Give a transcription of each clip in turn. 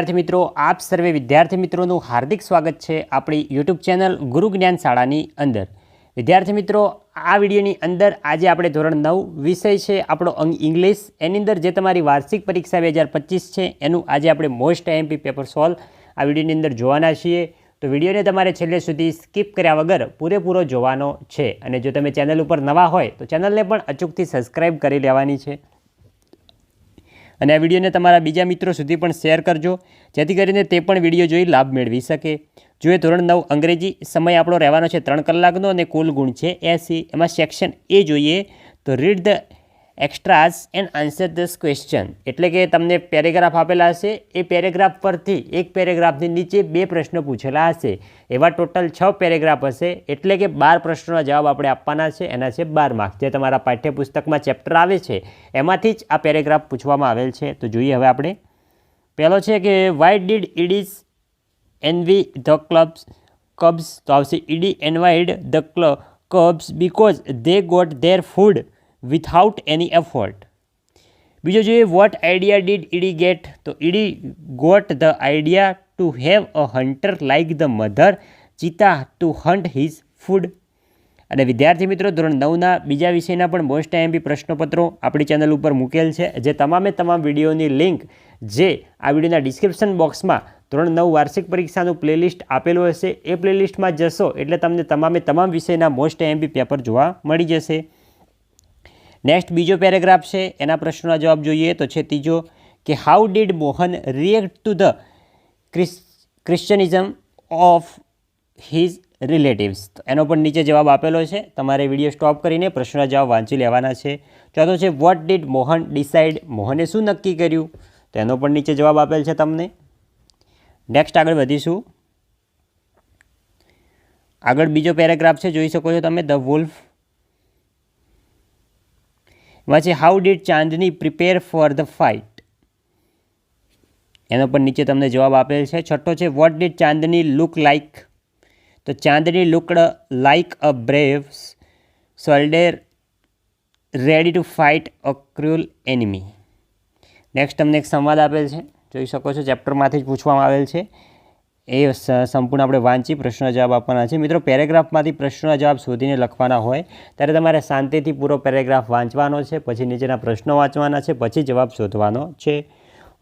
વિદ્યાર્થી મિત્રો, આપ સર્વે વિદ્યાર્થી મિત્રોનું હાર્દિક સ્વાગત છે આપણી યુટ્યુબ ચેનલ ગુરુ જ્ઞાન શાળાની અંદર. વિદ્યાર્થી મિત્રો, આ વિડીયોની અંદર આજે આપણે ધોરણ નવ વિષય છે, આપણો અંગ ઇંગ્લિશ. એની અંદર જે તમારી વાર્ષિક પરીક્ષા બે હજાર પચીસ છે, એનું આજે આપણે મોસ્ટ એમપી પેપર સોલ્વ આ વિડીયોની અંદર જોવાના છીએ. તો વિડીયોને તમારે છેલ્લે સુધી સ્કીપ કર્યા વગર પૂરેપૂરો જોવાનો છે. અને જો તમે ચેનલ ઉપર નવા હોય, તો ચેનલને પણ અચૂકથી સબસ્ક્રાઈબ કરી લેવાની છે. અને આ વિડીયોને તમારા બીજા મિત્રો સુધી પણ શેર કરજો, જેથી કરીને તે પણ વીડિયો જોઈ લાભ મેળવી શકે. જો એ ધોરણ નવ, અંગ્રેજી સમય આપણો રહેવાનો છે ત્રણ કલાકનો અને કુલ ગુણ છે એસી. એમાં સેક્શન એ જોઈએ તો read the extracts and answer this question એટલે કે તમને પેરેગ્રાફ આપેલા હશે. એ પેરેગ્રાફ પરથી એક પેરેગ્રાફની નીચે બે પ્રશ્નો પૂછેલા હશે. એવા ટોટલ છ પેરેગ્રાફ હશે. એટલે કે બાર પ્રશ્નોના જવાબ આપણે આપવાના છે. એના છે બાર માર્ક જે તમારા પાઠ્યપુસ્તકમાં ચેપ્ટર આવે છે. એમાંથી જ આ પેરેગ્રાફ પૂછવામાં આવેલ છે. તો જોઈએ હવે આપણે. પહેલો છે કે why did Ed's envy the clubs cubs તો આવશે ED envied the ક્લ cubs because they got their food without any effort બીજો જોઈએ what idea did Ed get તો Ed got the idea to have a hunter like the mother cheetah to hunt his food અને વિદ્યાર્થી મિત્રો, ધોરણ નવના બીજા વિષયના પણ મોસ્ટ આઈએમપી પ્રશ્નપત્રો આપણી ચેનલ ઉપર મૂકેલ છે, જે તમામે તમામ વિડીયોની લિંક જે આ વિડીયોના ડિસ્ક્રિપ્શન બોક્સમાં ધોરણ નવ વાર્ષિક પરીક્ષાનું પ્લેલિસ્ટ આપેલું હશે, એ પ્લેલિસ્ટમાં જશો એટલે તમને તમામે તમામ વિષયના મોસ્ટ આઈએમપી પેપર જોવા મળી જશે. નેક્સ્ટ બીજો પેરેગ્રાફ છે, એના પ્રશ્નોના જવાબ જોઈએ તો છે ત્રીજો કે how did Mohan react to the criticism of his relatives એનો પણ નીચે જવાબ આપેલો છે. તમારે વીડિયો સ્ટોપ કરીને પ્રશ્નના જવાબ વાંચી લેવાના છે. ચોથો છે વોટ ડીડ મોહન ડિસાઇડ મોહને શું નક્કી કર્યું? તો એનો પણ નીચે જવાબ આપેલ છે તમને. નેક્સ્ટ આગળ વધીશું. આગળ બીજો પેરેગ્રાફ છે, જોઈ શકો છો તમે ધ વુલ્ફ છે how did Chandni prepare for the fight એનો પણ નીચે તમને જવાબ આપેલ છે. છઠ્ઠો છે what did Chandni look like તો Chandni looked like a brave soldier ready to fight a cruel enemy next તમને એક સંવાદ આપેલ છે. જોઈ શકો છો, ચેપ્ટરમાંથી જ પૂછવામાં આવેલ છે. એ સંપૂર્ણ આપણે વાંચી પ્રશ્ન જવાબ આપવાના છે. મિત્રો, પેરેગ્રાફમાંથી પ્રશ્નના જવાબ શોધીને લખવાના હોય, ત્યારે તમારે શાંતિથી પૂરો પેરેગ્રાફ વાંચવાનો છે, પછી નીચેના પ્રશ્નો વાંચવાના છે, પછી જવાબ શોધવાનો છે.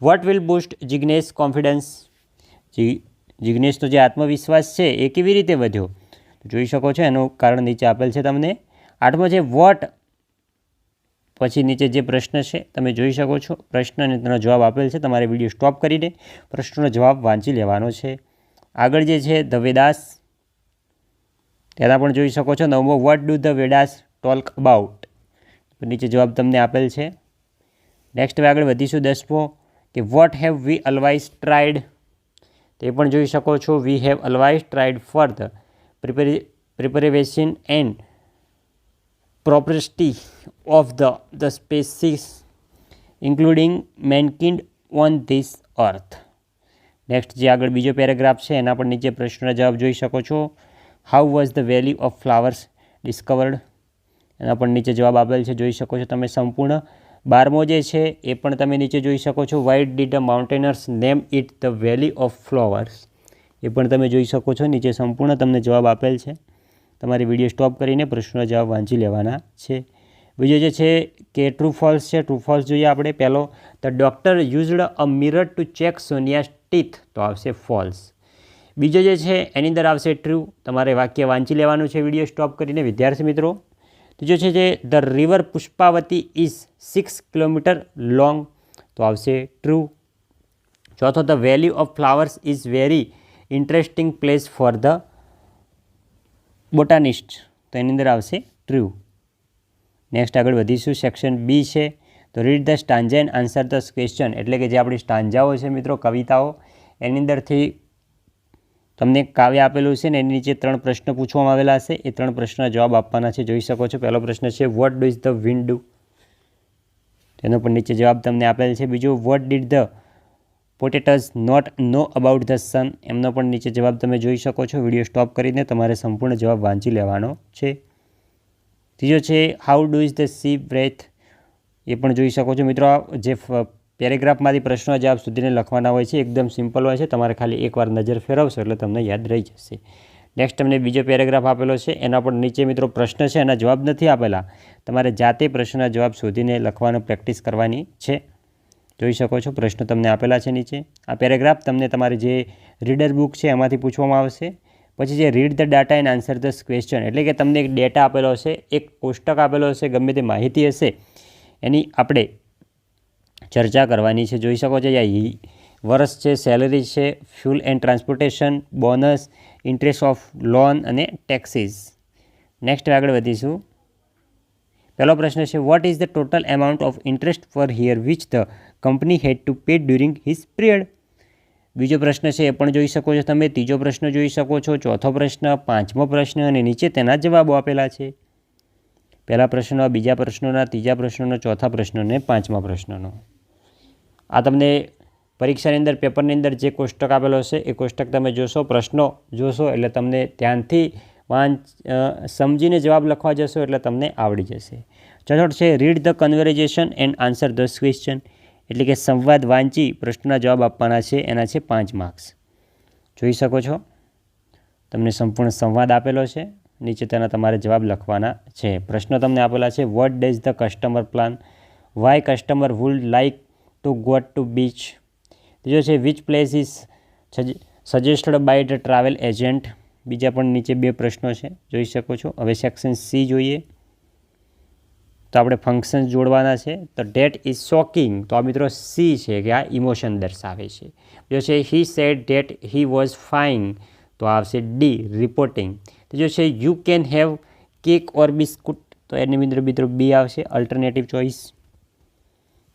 What will boost Jignesh confidence જિગ્નેશનો જે આત્મવિશ્વાસ છે, એ કેવી રીતે વધ્યો? જોઈ શકો છો, એનું કારણ નીચે આપેલ છે તમને. આઠમો છે વોટ પછી નીચે જે પ્રશ્ન છે, તમે જોઈ શકો છો. પ્રશ્ન અને તેનો જવાબ આપેલ છે. તમારે વીડિયો સ્ટોપ કરીને પ્રશ્નનો જવાબ વાંચી લેવાનો છે. આગળ જે છે ધ વેદાસ તેના પણ જોઈ શકો છો. નવમો what do the Vedas talk about નીચે જવાબ તમને આપેલ છે. નેક્સ્ટ હવે આગળ વધીશું દસમો, કે what have we always tried તે પણ જોઈ શકો છો. We have always tried for the prepare preservation and property of the the species including mankind on this earth. Next જે આગળ બીજો પેરેગ્રાફ છે, એના પર નીચે પ્રશ્નના જવાબ જોઈ શકો છો. How was the value of flowers discovered એના પર નીચે જવાબ આપેલ છે, જોઈ શકો છો તમે સંપૂર્ણ. બારમો જે છે, એ પણ તમે નીચે જોઈ શકો છો. Why did the mountaineers name it the Valley of Flowers એ પણ તમે જોઈ શકો છો. નીચે સંપૂર્ણ તમને જવાબ આપેલ છે. તમારે વીડિયો સ્ટોપ કરીને પ્રશ્નનો જવાબ વાંચી લેવાના છે. બીજો જે છે, કે ટ્રુ ફોલ્સ છે. ટ્રુ ફોલ્સ જોઈએ આપણે. પહેલો the doctor used a mirror to check Sonia's teeth તો આવશે ફોલ્સ. બીજો જે છે, એની અંદર આવશે ટ્રુ તમારે વાક્ય વાંચી લેવાનું છે, વીડિયો સ્ટોપ કરીને, વિદ્યાર્થી મિત્રો. ત્રીજો છે જે the river Pushpavati is six kilometre long તો આવશે ટ્રુ ચોથો the value of flowers is very interesting place for the botanist તો એની અંદર આવશે ટ્રુ નેક્સ્ટ આગળ વધીશું. સેક્શન બી છે. તો read the stanza answer the question એટલે કે જે આપણી સ્ટાન્જાઓ છે મિત્રો, કવિતાઓ, એની અંદરથી તમને કાવ્ય આપેલું છે ને એની નીચે ત્રણ પ્રશ્ન પૂછવામાં આવેલા હશે. એ ત્રણ પ્રશ્નના જવાબ આપવાના છે, જોઈ શકો છો. પહેલો પ્રશ્ન છે what do is the wind do તેનો પણ નીચે જવાબ તમને આપેલ છે. બીજું what did the poets not know about the sun એમનો પણ નીચે જવાબ તમે જોઈ શકો છો. વીડિયો સ્ટોપ કરીને તમારે સંપૂર્ણ જવાબ વાંચી લેવાનો છે. ત્રીજો છે how do is the sea breathe એ પણ જોઈ શકો છો. મિત્રો જે પેરેગ્રાફમાંથી પ્રશ્નો જવાબ સુધીને લખવાના હોય છે એકદમ સિમ્પલ હોય છે. તમારે ખાલી એકવાર નજર ફેરવશો એટલે તમને યાદ રહી જશે. નેક્સ્ટ તમને બીજો પેરેગ્રાફ આપેલો છે. એના પર નીચે મિત્રો પ્રશ્ન છે, એના જવાબ નથી આપેલા. તમારે જાતે પ્રશ્નના જવાબ શોધીને લખવાનો પ્રેક્ટિસ કરવાની છે. જોઈ શકો છો, પ્રશ્નો તમને આપેલા છે નીચે. આ પેરેગ્રાફ તમને તમારી જે રીડર બુક છે, એમાંથી પૂછવામાં આવશે. પછી જે read the data and answer the question, એટલે કે તમને એક ડેટા આપેલો હશે, એક કોષ્ટક આપેલો હશે, ગમે તે માહિતી હશે એની આપણે ચર્ચા કરવાની છે. જોઈ શકો છો યા વર્ષ છે સેલરી છે fuel and transportation bonus interest of loan અને ટેક્સીસ નેક્સ્ટ આગળ વધીશું. પહેલો પ્રશ્ન છે what is the total amount of interest for here which the company had to pay during his period બીજો પ્રશ્ન છે, એ પણ જોઈ શકો છો તમે. ત્રીજો પ્રશ્ન જોઈ શકો છો. ચોથો પ્રશ્ન, પાંચમો પ્રશ્ન અને નીચે તેના જવાબો આપેલા છે. પહેલા પ્રશ્નો બીજા પ્રશ્નોના, ત્રીજા પ્રશ્નોનો, ચોથા પ્રશ્નો અને પાંચમા પ્રશ્નનો. આ તમને પરીક્ષાની અંદર, પેપરની અંદર જે કોષ્ટક આપેલો છે એ કોષ્ટક તમે જોશો, પ્રશ્નો જોશો, એટલે તમને ધ્યાનથી વાંચ સમજીને જવાબ લખવા જશો, એટલે તમને આવડી જશે. ચોથો છે read the conversation and answer the question એટલે કે, સંવાદ વાંચી પ્રશ્નના જવાબ આપવાના છે, એના છે પાંચ માર્ક્સ જોઈ શકો છો? તમને સંપૂર્ણ સંવાદ આપેલો છે. નીચે તેના તમારે જવાબ લખવાના છે. પ્રશ્નો તમને આપેલા છે what does the customer plan why customer would like to got to beach બીજો છે which place is suggested by the travel agent બીજા પણ નીચે બે પ્રશ્નો છે, જોઈ શકો છો. હવે સેક્શન સી જોઈએ. તો આપણે ફંક્શન જોડવાના છે. તો ડેટ ઇઝ શોકિંગ તો આ મિત્રો સી છે કે આ ઇમોશન દર્શાવે છે. જો છે he said that he was fine તો આવશે ડી રિપોર્ટિંગ જો છે you can have cake or biscuit તો એની મિત્રો મિત્રો બી આવશે અલ્ટરનેટિવ ચોઇસ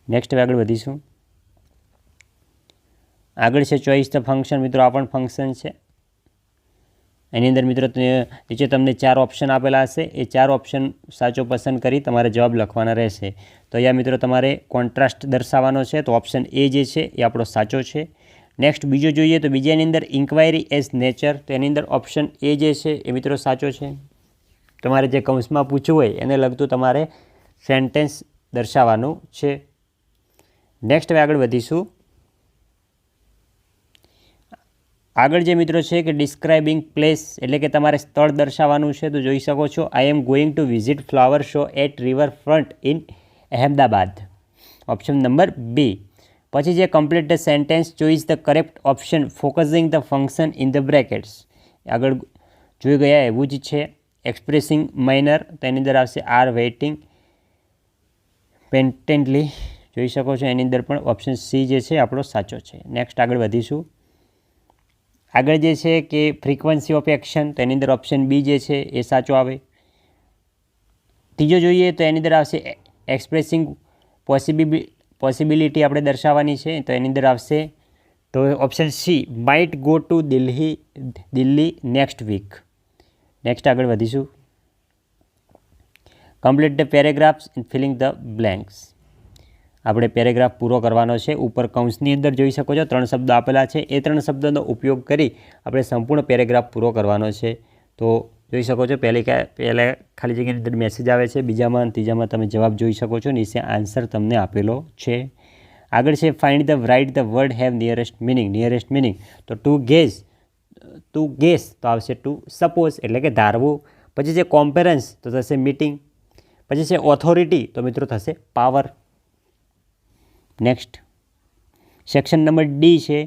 નેક્સ્ટ આગળ વધીશું. આગળ છે ચોઇસ ધ ફંક્શન મિત્રો, આ પણ ફંક્શન છે. એની અંદર મિત્રો નીચે તમને ચાર ઓપ્શન આપેલા હશે, એ ચાર ઓપ્શન સાચો, પસંદ કરી તમારે જવાબ લખવાના રહેશે. તો અહીંયા મિત્રો તમારે કોન્ટ્રાસ્ટ દર્શાવવાનો છે, તો ઓપ્શન એ જે છે, એ આપણો સાચો છે. નેક્સ્ટ બીજો જોઈએ તો બીજાની અંદર ઇન્ક્વાયરી એઝ નેચર તો એની અંદર ઓપ્શન એ જે છે, એ મિત્રો સાચો છે. તમારે જે કૌંસમાં પૂછવું હોય, એને લગતું તમારે સેન્ટેન્સ દર્શાવવાનું છે. નેક્સ્ટ હવે આગળ વધીશું. આગળ જે મિત્રો છે કે ડિસ્ક્રાઇબિંગ પ્લેસ એટલે કે તમારે સ્થળ દર્શાવવાનું છે, તો જોઈ શકો છો I am going to visit flower show at riverfront in Ahmedabad option number B પછી જે complete the sentence choice the correct option focusing the function in the brackets આગળ જોઈ ગયા એવું જ છે. એક્સપ્રેસિંગ માઇનર તેની અંદર આવશે આર વેઇટિંગ પેન્ટેન્ટલી જોઈ શકો છો, એની અંદર પણ ઓપ્શન સી જે છે, આપણો સાચો છે. નેક્સ્ટ આગળ વધીશું. આગળ જે છે કે ફ્રીક્વન્સી ઓફ એક્શન તો એની અંદર ઓપ્શન બી જે છે, એ સાચો આવે. ત્રીજો જોઈએ તો એની અંદર આવશે એક્સપ્રેસિંગ પોસિબિલિ પોસિબિલિટી આપણે દર્શાવવાની છે, તો એની અંદર આવશે. તો option C might go to Delhi Delhi next week next આગળ વધીશું. Complete the paragraphs in filling the blanks આપણે પેરેગ્રાફ પૂરો કરવાનો છે. ઉપર કૌંસની અંદર જોઈ શકો છો, ત્રણ શબ્દો આપેલા છે. એ ત્રણ શબ્દોનો ઉપયોગ કરી આપણે સંપૂર્ણ પેરેગ્રાફ પૂરો કરવાનો છે. તો જોઈ શકો છો. પહેલી પહેલાં ખાલી જગ્યાની અંદર મેસેજ આવે છે. બીજામાં ત્રીજામાં તમે જવાબ જોઈ શકો છો. નીચે આન્સર તમને આપેલો છે. આગળ છે find the right the word have nearest meaning nearest meaning તો ટુ ગેસ ટુ ગેસ તો આવશે ટુ સપોઝ એટલે કે ધારવું. પછી છે કોમ્પેરન્સ તો થશે મીટિંગ પછી છે ઓથોરિટી તો મિત્રો થશે power next section number D છે.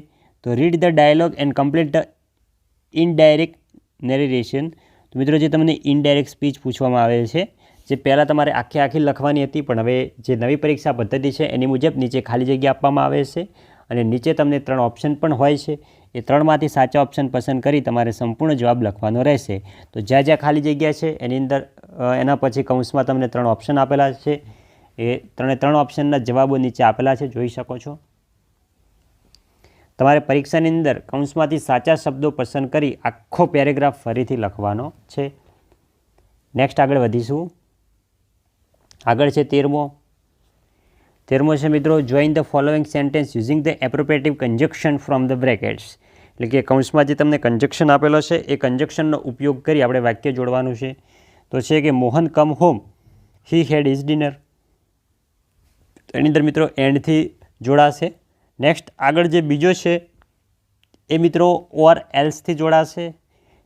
તો read the dialogue and complete the indirect narration તો મિત્રો, જે તમને ઇનડાયરેક્ટ સ્પીચ પૂછવામાં આવે છે, જે પહેલાં તમારે આખી આખી લખવાની હતી, પણ હવે જે નવી પરીક્ષા પદ્ધતિ છે, એની મુજબ નીચે ખાલી જગ્યા આપવામાં આવે છે અને નીચે તમને ત્રણ ઓપ્શન પણ હોય છે. એ ત્રણમાંથી સાચા ઓપ્શન પસંદ કરી તમારે સંપૂર્ણ જવાબ લખવાનો રહેશે. તો જ્યાં જ્યાં ખાલી જગ્યા છે, એની અંદર એના પછી કૌંસમાં તમને ત્રણ ઓપ્શન આપેલા છે. એ ત્રણે ત્રણ ઓપ્શનના જવાબો નીચે આપેલા છે, જોઈ શકો છો. તમારે પરીક્ષાની અંદર કૌંસમાંથી સાચા શબ્દો પસંદ કરી આખો પેરેગ્રાફ ફરીથી લખવાનો છે. નેક્સ્ટ આગળ વધીશું. આગળ છે તેરમો. તેરમો છે મિત્રો join the following sentence using the appropriative conjunction from the brackets એટલે કે કૌંસમાં જે તમને કન્જક્શન આપેલો છે, એ કન્જક્શનનો ઉપયોગ કરી આપણે વાક્ય જોડવાનું છે. તો છે કે, Mohan come home he had is dinner એની અંદર મિત્રો એન્ડથી જોડાશે. નેક્સ્ટ આગળ જે બીજો છે, એ મિત્રો ઓર એલ્સથી જોડાશે.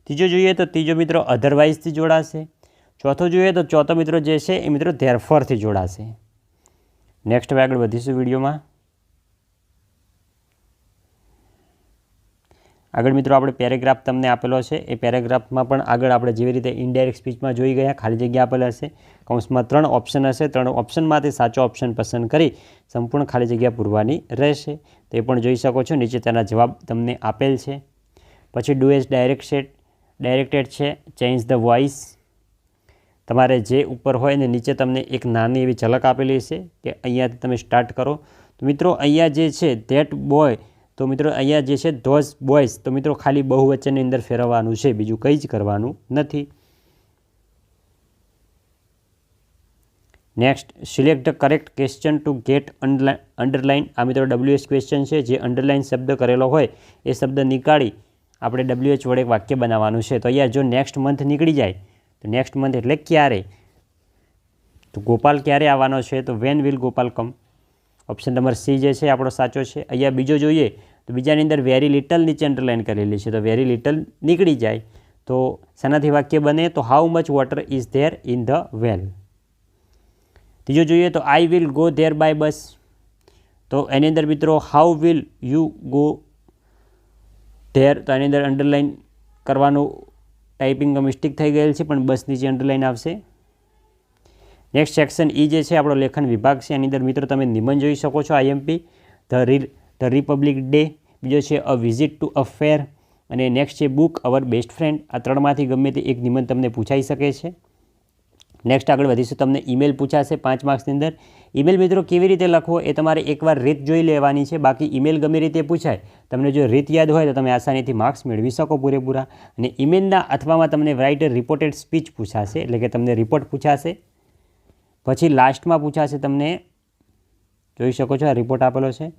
ત્રીજો જોઈએ તો ત્રીજો મિત્રો અધરવાઇઝથી જોડાશે. ચોથો જોઈએ તો ચોથો મિત્રો જે છે, એ મિત્રો ધેરફરથી જોડાશે. નેક્સ્ટ હવે આગળ વધીશું વિડીયોમાં. આગળ મિત્રો આપણે પેરેગ્રાફ તમને આપેલો છે. એ પેરેગ્રાફમાં પણ આગળ આપણે જેવી રીતે ઇનડાયરેક્ટ સ્પીચમાં જોઈ ગયા, ખાલી જગ્યા આપેલા હશે. કૌંસમાં ત્રણ ઓપ્શન હશે. ત્રણ ઓપ્શનમાંથી સાચો ઓપ્શન પસંદ કરી સંપૂર્ણ ખાલી જગ્યા પૂરવાની રહેશે. તે પણ જોઈ શકો છો. નીચે તેના જવાબ તમને આપેલ છે. પછી ડુ એસ સેટ ડાયરેક્ટેડ છે. ચેન્જ ધ વોઇસ તમારે જે ઉપર હોય ને નીચે તમને એક નાની એવી ઝલક આપેલી છે કે અહીંયાથી તમે સ્ટાર્ટ કરો. તો મિત્રો, અહીંયા જે છે ધેટ બોય તો મિત્રો, અહીંયા જે છે ધોઝ બોયઝ, તો મિત્રો, ખાલી બહુવચનની અંદર ફેરવવાનું છે, બીજું કંઈ જ કરવાનું નથી. Next select the correct question to get underline આ મિત્રો ડબલ્યુએચ ક્વેશ્ચન છે, જે અંડરલાઇન શબ્દ કરેલો હોય, એ શબ્દ નીકાળી આપણે ડબલ્યુએચ વડે વાક્ય બનાવવાનું છે. તો અહીંયા જો નેક્સ્ટ મંથ નીકળી જાય, તો નેક્સ્ટ મંથ એટલે ક્યારે? તો ગોપાલ ક્યારે આવવાનો છે? તો when will Gopal come option number C જે છે આપણો સાચો છે. અહીંયા બીજો જોઈએ તો બીજાની અંદર વેરી લિટલ નીચે અંડરલાઇન કરેલી છે. તો વેરી લિટલ નીકળી જાય. તો શેનાથી વાક્ય બને? તો how much water is there in the well ત્રીજો જોઈએ તો I will go there by bus તો એની અંદર મિત્રો how will you go there તો એની અંદર અંડરલાઇન કરવાનું ટાઈપિંગ મિસ્ટેક થઈ ગયેલ છે, પણ બસ નીચે અંડરલાઇન આવશે. નેક્સ્ટ સેક્શન ઈ જે છે, આપણો લેખન વિભાગ છે. એની અંદર મિત્રો તમે નિબંધ જોઈ શકો છો IMP the re the republic day બીજો છે અ વિઝિટ ટુ અ ફેર અને નેક્સ્ટ છે બુક અવર બેસ્ટ ફ્રેન્ડ આ ત્રણમાંથી ગમે તે એક નિબંધ તમને પૂછાઈ શકે છે. નેક્સ્ટ આગળ વધીશું, તમને ઈમેલ પૂછાશે પાંચ માર્ક્સની અંદર. ઈમેલ મિત્રો કેવી રીતે લખવો એ તમારે એકવાર રીત જોઈ લેવાની છે. બાકી ઈમેલ ગમે રીતે પૂછાય, તમને જો રીત યાદ હોય તો તમે આસાનીથી માર્ક્સ મેળવી શકો પૂરેપૂરા. અને ઈમેલના અથવામાં તમને રાઇટર રિપોર્ટેડ સ્પીચ પૂછાશે, એટલે કે તમને રિપોર્ટ પૂછાશે. પછી લાસ્ટમાં પૂછાશે તમને, જોઈ શકો છો આ રિપોર્ટ આપેલો છે.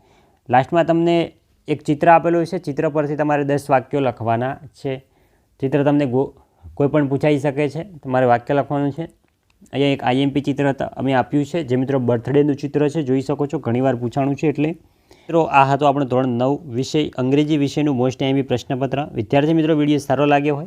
લાસ્ટમાં તમને એક ચિત્ર આપેલું છે, ચિત્ર પરથી તમારે દસ વાક્યો લખવાના છે. ચિત્ર તમને ગો, કોઈ પણ પૂછાઈ શકે છે, તમારે વાક્ય લખવાનું છે. અહીંયા એક આઈએમપી ચિત્ર અમે આપ્યું છે. જે મિત્રો બર્થડેનું ચિત્ર છે, જોઈ શકો છો, ઘણીવાર પૂછાણું છે એટલે. મિત્રો, આ હતો આપણો ધોરણ નવ વિષય, અંગ્રેજી વિષયનું મોસ્ટ આઈએમપી પ્રશ્નપત્ર. વિદ્યાર્થી મિત્રો, વીડિયો સારો લાગ્યો હોય